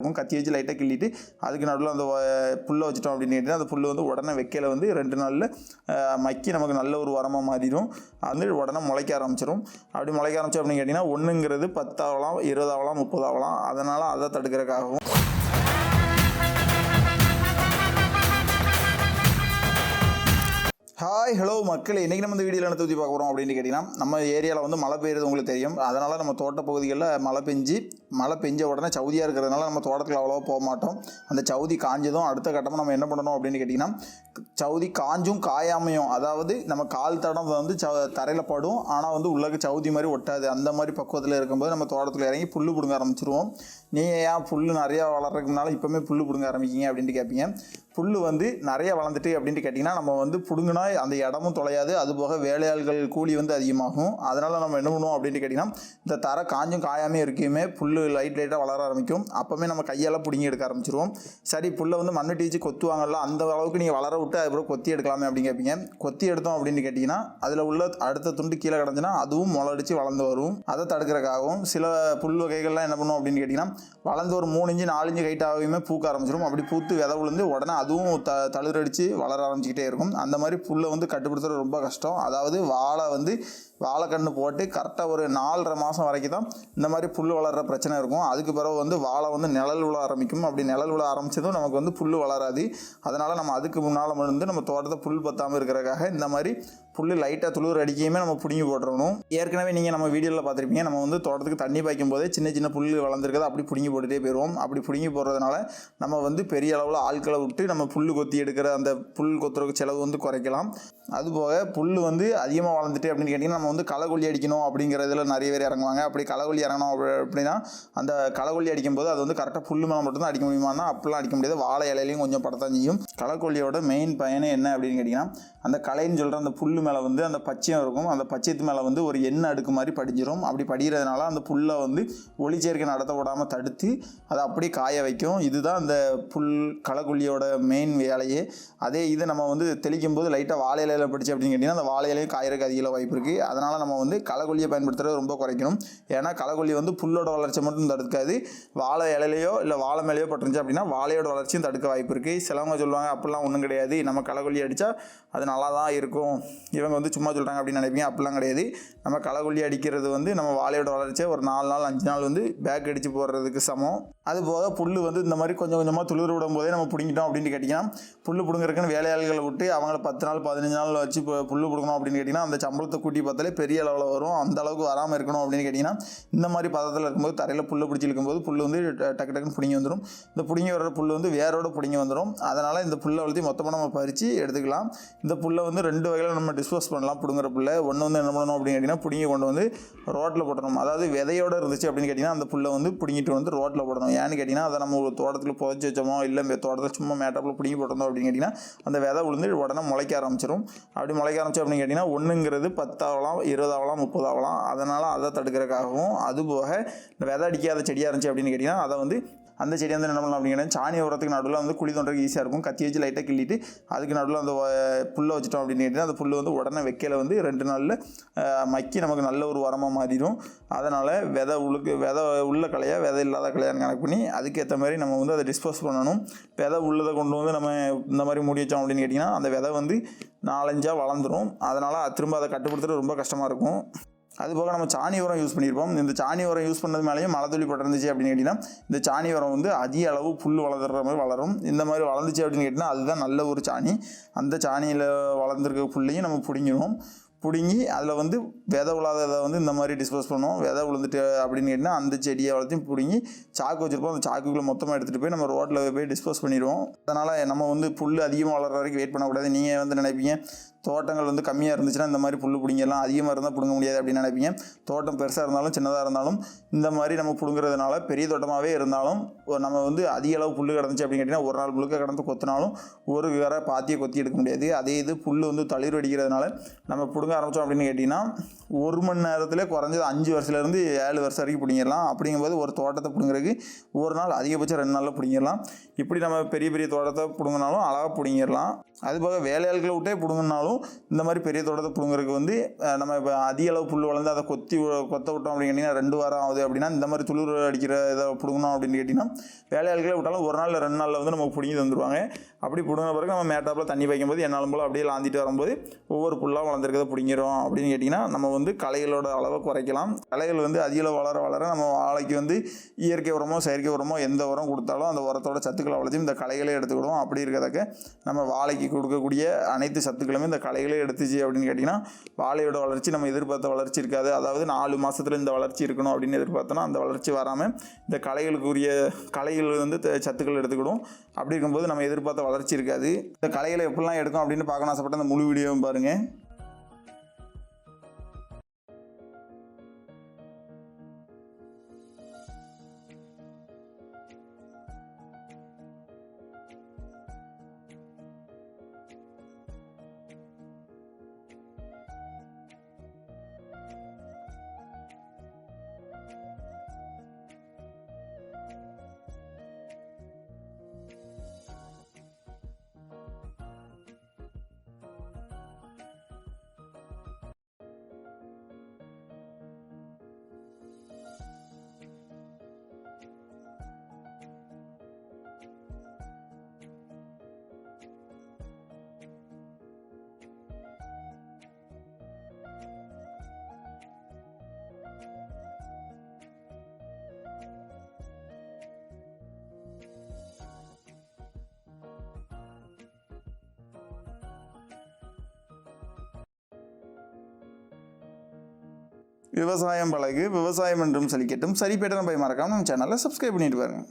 இருக்கும். கத்தி வச்சு லைட்டாக கிள்ளிட்டு அதுக்கு நடுவில் அந்த புல்லை வச்சுட்டோம் அப்படின்னு கேட்டிங்கன்னா அந்த புல் வந்து உடனே வைக்கல வந்து ரெண்டு நாளில் மக்கி நமக்கு நல்ல ஒரு உரமாக மாறிடும். அது உடனே முளைக்க ஆரம்பிச்சிடும் அப்படி முளைக்க ஆரம்பிச்சோம் அப்படின்னு கேட்டிங்கன்னா ஒன்றுங்கிறது பத்தாவலாம் இருபதாவலாம் முப்பதாவலாம் அதனால் அதை தடுக்கிறதுக்காகவும் ஹாய் ஹலோ மக்கள். இன்றைக்கி நம்ம இந்த வீடியோவில் என்ன தூத்தி பார்க்க போகிறோம் அப்படின்னு கேட்டிங்கன்னா நம்ம ஏரியாவில் வந்து மழை பெய்யுறது உங்களுக்கு தெரியும். அதனால் நம்ம தோட்ட பகுதிகளில் மழை பெஞ்சு மழை பெஞ்ச உடனே சவுதியாக இருக்கிறதுனால நம்ம தோட்டத்தில் அவ்வளோவா போக மாட்டோம். அந்த சவுதி காஞ்சதும் அடுத்த கட்டமாக நம்ம என்ன பண்ணணும் அப்படின்னு கேட்டிங்கன்னா சவுதி காஞ்சும் காயாமையும் அதாவது நம்ம கால் தடம் வந்து ச தரையில் படும். ஆனால் வந்து உள்ளக்கு சவுதி மாதிரி ஒட்டாது. அந்த மாதிரி பக்குவத்தில் இருக்கும்போது நம்ம தோட்டத்தில் இறங்கி புல் பிடுங்க ஆரம்பிச்சிருவோம். நீங்கள் ஏன் புல் நிறையா வளர்றதுனால இப்போவுமே புல் பிடுங்க ஆரம்பிக்கிங்க அப்படின்ட்டு கேட்பீங்க புல் வந்து நிறைய வளர்ந்துட்டு அப்படின்ட்டு கேட்டிங்கன்னா நம்ம வந்து பிடுங்கினா அந்த இடமும் தொலையாது. அது போக வேலையாள்கள் கூலி வந்து அதிகமாகும். அதனால் நம்ம என்ன பண்ணுவோம் அப்படின்ட்டு கேட்டிங்கன்னா இந்த தர காஞ்சும் காயாமே இருக்குமே புல் லைட் லைட்டாக வளர ஆரம்பிக்கும். அப்போவுமே நம்ம கையால் பிடுங்கி எடுக்க ஆரம்பிச்சிருவோம். சரி புல்லை வந்து மண்ணு டீச்சு கொத்துவாங்கல்ல அந்த அளவுக்கு நீங்கள் வளர விட்டு அதுக்கப்புறம் கொத்தி எடுக்கலாமே அப்படின்னு கேட்பீங்க. கொத்தி எடுத்தோம் அப்படின்னு கேட்டிங்கன்னா அதில் உள்ள அடுத்த துண்டு கீழே கிடந்துன்னா அதுவும் முளடிச்சு வளர்ந்து வரும். அதை தடுக்கிறதுக்காகவும் சில புல் வகைகள்லாம் என்ன பண்ணுவோம் அப்படின்னு கேட்டிங்கன்னா வளர்ந்து ஒரு மூணு இஞ்சு நாலு இஞ்சு ஹைட் ஆகியுமே பூக்க ஆரம்பிச்சிடும் அப்படி பூத்து விதை விழுந்து உடனே அதுவும் த தளிரடிச்சு வளர ஆரம்பிச்சிக்கிட்டே இருக்கும். அந்த மாதிரி புல்லை வந்து கட்டுப்படுத்துறது ரொம்ப கஷ்டம். அதாவது வாழை வந்து வாழைக்கன்று போட்டு கரெக்டாக ஒரு நாலரை மாதம் வரைக்கும் தான் இந்த மாதிரி புல் வளர்கிற பிரச்சனை இருக்கும். அதுக்கு பிறகு வந்து வாழை வந்து நிழல் விழ ஆரம்பிக்கும். அப்படி நிழல் விழ ஆரம்பித்ததும் நமக்கு வந்து புல் வளராது. அதனால் நம்ம அதுக்கு முன்னால் வந்து நம்ம தோட்டத்தை புல் பற்றாமல் இருக்கிறக்காக இந்த மாதிரி புல் லைட்டாக துளிர் அடிக்கையுமே நம்ம பிடுங்கி போட்டுறணும். ஏற்கனவே நீங்கள் நம்ம வீடியோவில் பார்த்துருப்பீங்க. நம்ம வந்து தோட்டத்துக்கு தண்ணி பாய்க்கும் போதே சின்ன சின்ன புல் வளர்ந்துருக்கதை அப்படி பிடுங்கி போட்டுகிட்டே போயிடுவோம் அப்படி பிடுங்கி போடுறதுனால நம்ம வந்து பெரிய அளவில் ஆட்களை விட்டு நம்ம புல் கொத்தி எடுக்கிற அந்த புல் கொத்துறதுக்கு செலவு வந்து குறைக்கலாம். அதுபோக புல் வந்து அதிகமாக வளர்ந்துட்டு அப்படின்னு கேட்டிங்கன்னா நம்ம வந்து களைகொல்லி அடிக்கணும் அப்படிங்கிறதுல நிறைய பேர் இறங்குவாங்க. அப்படி களைகொல்லி இறங்கணும் அப்படி- அப்படின்னா அந்த களைக்கொல்லி அடிக்கும்போது அது வந்து கரெக்டாக புல் மேலே மட்டும்தான் அடிக்க முடியுமானா அப்படிலாம் அடிக்க முடியாது. வாழை இலையிலையும் கொஞ்சம் படத்தான் செய்யும் களைக்கொல்லியோட மெயின் பயனே என்ன அப்படின்னு கேட்டிங்கன்னா அந்த களைன்னு சொல்கிற அந்த புல் மேலே வந்து அந்த பச்சையம் இருக்கும். அந்த பச்சையத்து மேலே வந்து ஒரு எண்ணெய் அடுக்கு மாதிரி படிஞ்சிடும் அப்படி படிக்கிறதுனால அந்த புல்லை வந்து ஒளிச்சேர்க்கை நடத்த விடாமல் தடுத்து அதை அப்படியே காய வைக்கும். இதுதான் அந்த புல் களைக்கொல்லியோட மெயின் வேலையே. அதே இது நம்ம வந்து தெளிக்கும் போது லைட்டாக வாழை இலையில படிச்சு அப்படின்னு கேட்டிங்கன்னா அந்த வாழை இலையும் காயறதுக்கு அதிக வாய்ப்பு இருக்குது அதனால் நம்ம வந்து களைக்கொல்லியை பயன்படுத்துறது ரொம்ப குறைக்கணும். ஏன்னா களைக்கொல்லி வந்து புல்லோட வளர்ச்சி மட்டும் தடுக்காது. வாழை இலையிலையோ இல்லை வாழை மேலேயோ பட்டுருந்துச்சு அப்படின்னா வாழையோட வளர்ச்சியும் தடுக்க வாய்ப்பு இருக்குது சிலவங்க சொல்லுவாங்க அப்படிலாம் ஒன்றும் கிடையாது. நம்ம களைக்கொல்லி அடித்தா அது நல்லா தான் இருக்கும். இவங்க வந்து சும்மா சொல்கிறாங்க அப்படின்னு நினைப்பீங்க. அப்படிலாம் கிடையாது. நம்ம களைக்கொல்லி அடிக்கிறது வந்து நம்ம வாழையோட வளர்ச்சியை ஒரு நாலு நாள் அஞ்சு நாள் வந்து பேக் அடித்து போடுறதுக்கு சமம். அது போக புல் வந்து இந்த மாதிரி கொஞ்சம் கொஞ்சமாக துளிர் விடும் போதே நம்ம பிடிங்கிட்டோம் அப்படின்னு கேட்டிங்கன்னா புல் பிடுங்கறதுக்குன்னு வேலையாள்களை விட்டு அவங்கள பத்து நாள் பதினஞ்சு நாள் வச்சு இப்போ புல் பிடுங்கணும் அப்படின்னு கேட்டிங்கன்னா அந்த சம்பளத்தை கூட்டி பார்த்தாலே பெரிய அளவில் வரும். அந்த அளவுக்கு வராமல் இருக்கணும் அப்படின்னு கேட்டிங்கன்னா இந்த மாதிரி பதத்தில் இருக்கும்போது தரையில் புல் பிடிச்சி இருக்கும்போது புல் வந்து ட- டக்கு டக்குன்னு பிடிங்கி வந்துடும் இந்த பிடுங்கி வர்ற புல் வந்து வேரோட பிடுங்கி வந்துடும் அதனால் இந்த புல்லை வளர்த்தி மொத்தமாக நம்ம பறித்து எடுத்துக்கலாம். இந்த புல்லை வந்து ரெண்டு வகையில் நம்ம டிஸ்போஸ் பண்ணலாம் பிடுங்குற புல்லை. ஒன்று வந்து என்ன பண்ணணும் அப்படின்னு கேட்டிங்கன்னா பிடுங்கி கொண்டு வந்து ரோட்டில் போட்டணும் அதாவது விதையோட இருந்துச்சு அப்படின்னு கேட்டிங்கன்னா அந்த புல்லை வந்து பிடுங்கிட்டு வந்து ரோட்டில் போடணும். ஏன்னு கேட்டிங்கன்னா அதை நம்ம ஒரு தோட்டத்தில் புதைச்சி வச்சோமோ இல்லை தோட்டத்தில் சும்மா மேட்டப்பில் பிடிங்கி போட்டிருந்தோம் அப்படின்னு கேட்டிங்கன்னா அந்த விதை விழுந்து உடனே முளைக்க ஆரம்பிச்சிடும் அப்படி முளைக்க ஆரம்பிச்சு அப்படின்னு கேட்டிங்கன்னா ஒன்றுங்கிறது பத்தாவலாம் இருபதாகலாம் முப்பதாகலாம் அதனால் அதை தடுக்கிறதுக்காகவும் அதுபோக இந்த விதை அடிக்காத செடியாக இருந்துச்சு அப்படின்னு கேட்டிங்கன்னா அதை வந்து அந்த செடி வந்து என்ன பண்ணலாம் அப்படிங்கன்னா சாணி உரத்துக்கு நடுவில் வந்து குழி தோன்றதுக்கு ஈஸியாக இருக்கும். கத்தி வச்சு லைட்டாக கிள்ளிட்டு அதுக்கு நடுவில் அந்த புல்லை வச்சுட்டோம் அப்படின்னு கேட்டிங்கன்னா அந்த புல் வந்து உடனே வைக்கல வந்து ரெண்டு நாளில் மக்கி நமக்கு நல்ல ஒரு உரமாக மாறிடும். அதனால் விதை உழுக்கு விதை உள்ள கலையாக விதை இல்லாத கலையான்னு கணக்கு பண்ணி அதுக்கேற்ற மாதிரி நம்ம வந்து அதை டிஸ்போஸ் பண்ணணும். விதை உள்ளதை கொண்டு வந்து நம்ம இந்த மாதிரி மூடி வச்சோம் அப்படின்னு கேட்டிங்கன்னா அந்த விதை வந்து நாலஞ்சாக வளர்ந்துடும் அதனால் திரும்ப அதை கட்டுப்படுத்துறது ரொம்ப கஷ்டமாக இருக்கும். அதுபோக நம்ம சாணி உரம் யூஸ் பண்ணியிருப்போம் இந்த சாணி உரம் யூஸ் பண்ணது மேலேயும் மழை பட்டிருந்துச்சு அப்படின்னு கேட்டிங்கன்னா இந்த சாணி உரம் வந்து அதிக அளவு புல் வளர்த்துற மாதிரி வளரும். இந்த மாதிரி வளர்ந்துச்சு அப்படின்னு கேட்டிங்கன்னா அதுதான் நல்ல ஒரு சாணி. அந்த சாணியில் வளர்ந்துருக்க புல்லையும் நம்ம பிடிங்கிடுவோம். பிடுங்கி அதில் வந்து விதை விழாததை வந்து இந்த மாதிரி டிஸ்போஸ் பண்ணுவோம். விதை விழுந்துட்டு அப்படின்னு கேட்டிங்கன்னா அந்த செடியை வளர்த்தையும் பிடுங்கி சாக்கு வச்சுருப்போம். அந்த சாக்குக்குள்ளே மொத்தமாக எடுத்துகிட்டு போய் நம்ம ரோட்டில் போய் டிஸ்போஸ் பண்ணிடுவோம். அதனால் நம்ம வந்து புல் அதிகமாக வளர்கிற வரைக்கும் வெயிட் பண்ணக்கூடாது. நீங்கள் வந்து நினைப்பீங்க தோட்டங்கள் வந்து கம்மியாக இருந்துச்சுன்னா இந்த மாதிரி புல் பிடிங்கலாம் அதிகமாக இருந்தால் பிடுங்க முடியாது அப்படின்னு நினைப்பீங்க. தோட்டம் பெருசாக இருந்தாலும் சின்னதாக இருந்தாலும் இந்த மாதிரி நம்ம பிடுங்குறதுனால பெரிய தோட்டமாகவே இருந்தாலும் நம்ம வந்து அதிக அளவு புல் கிடந்துச்சு அப்படின்னு கேட்டிங்கன்னா ஒரு நாள் முழுக்க கடந்து கொத்தினாலும் ஒரு வேற பாத்தியை கொத்தி எடுக்க முடியாது. அதே இது புல் வந்து தளிர் அடிக்கிறதுனால நம்ம பிடுங்க ஆரம்பித்தோம் அப்படின்னு கேட்டிங்கன்னா ஒரு மணி நேரத்தில் குறைஞ்சது அஞ்சு வருஷத்துலேருந்து ஏழு வருஷம் வரைக்கும் பிடிங்கிடலாம். அப்படிங்கும்போது ஒரு தோட்டத்தை பிடுங்குறதுக்கு ஒரு நாள் அதிகபட்சம் ரெண்டு நாளில் பிடுங்கிடலாம். இப்படி நம்ம பெரிய பெரிய தோட்டத்தை பிடுங்கினாலும் அழகாக பிடுங்கிடலாம். அதுபோக வேலையாட்களை விட்டே பிடுங்கினாலும் இந்த மாதிரி பெரிய தோட்டத்தை பிடுங்குறதுக்கு வந்து நம்ம இப்போ அதிக அளவு புல் வளர்ந்து அதை கொத்தி கொத்த விட்டோம் அப்படின்னு கேட்டிங்கன்னா ரெண்டு வாரம் ஆகுது அப்படின்னா இந்த மாதிரி துளிர் அடிக்கிற இதை பிடுங்கணும் அப்படின்னு கேட்டிங்கன்னா வேலையாட்களே விட்டாலும் ஒரு நாள் ரெண்டு நாளில் வந்து நமக்கு பிடுங்கி தந்துடுவாங்க அப்படி பிடுங்கின பிறகு நம்ம மேட்டாப்பில் தண்ணி வைக்கும்போது என்னாலும் போல் அப்படியே லாந்திட்டு வரும்போது ஒவ்வொரு புல்லாக வளர்ந்துருக்கத பிடிங்கிறோம் அப்படின்னு கேட்டிங்கன்னா நம்ம வந்து களைகளோட அளவை குறைக்கலாம். களைகள் வந்து அதிகளவு வளர வளர நம்ம வாழைக்கு வந்து இயற்கை உரமோ செயற்கை உரமோ எந்த உரம் கொடுத்தாலும் அந்த உரத்தோட சத்துக்களை வளர்ச்சி இந்த களைகளே எடுத்துக்கிடுவோம். அப்படி இருக்கிறதுக்கு நம்ம வாழைக்கு கொடுக்கக்கூடிய அனைத்து சத்துக்களுமே இந்த களைகளே எடுத்துச்சு அப்படின்னு கேட்டிங்கன்னா வாழையோட வளர்ச்சி நம்ம எதிர்பார்த்த வளர்ச்சி இருக்காது. அதாவது நாலு மாதத்தில் இந்த வளர்ச்சி இருக்கணும் அப்படின்னு எதிர்பார்த்தோன்னா அந்த வளர்ச்சி வராமல் இந்த களைகளுக்குரிய களைகள் வந்து த- சத்துக்கள் எடுத்துக்கிடும் அப்படி இருக்கும்போது நம்ம எதிர்பார்த்த வளர்ச்சி இருக்காது இந்த கலைகளை எப்படிலாம் எடுக்கும் அப்படின்னு பார்க்கணும் ஆசைப்பட்ட அந்த முழு வீடியோவும் பாருங்கள் விவசாயம் பழகு விவசாயம் என்றும் செழிக்கட்டும் சரிப்பேட்டை போய் மறக்காமல் நம்ம சேனலை சப்ஸ்கிரைப் பண்ணிட்டு பாருங்கள்